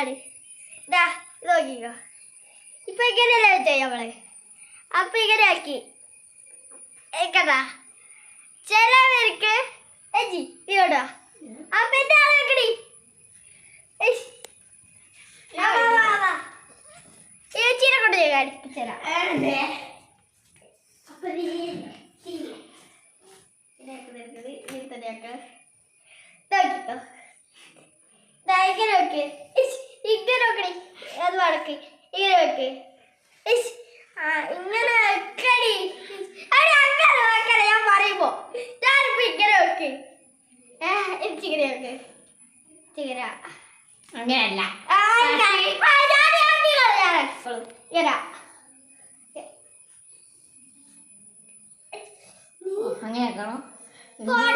ഇതാണ് ഇതാ ഇത് നോക്കിക്കോ. ഇപ്പൊ ഇങ്ങനെയല്ലേ വെച്ചോ നമ്മൾ? അപ്പൊ ഇങ്ങനെ ആക്കി. കേട്ടാ ചില പേർക്ക് എജി ഇതോടാ അപ്പൊ എന്റെ ആളെ ചേച്ചീനെ കൊണ്ട് ഞാൻ കാണിപ്പിച്ചുതരാം. അപ്പൊ ഇത് ഈ ചീര. ഇതിനകത്ത് നിൽക്കുന്നത് ഇങ്ങനെ തന്നെയാക്കാം. നോക്കിക്കോ. ദാ ഇങ്ങനെ വെക്ക്. ഇശ്, ഇങ്ങനെ വെക്കടി. അത് വടക്ക്. ഇങ്ങനെ വെക്ക്. ഇങ്ങനെ വെക്കടി. അങ്ങനെ വെക്കല ഞാൻ പറയുമ്പോ. ഞാനിപ്പോ ഇങ്ങനെ വെക്ക്. ഇങ്ങനെ വെക്ക്. അങ്ങനെയല്ല. അങ്ങനെ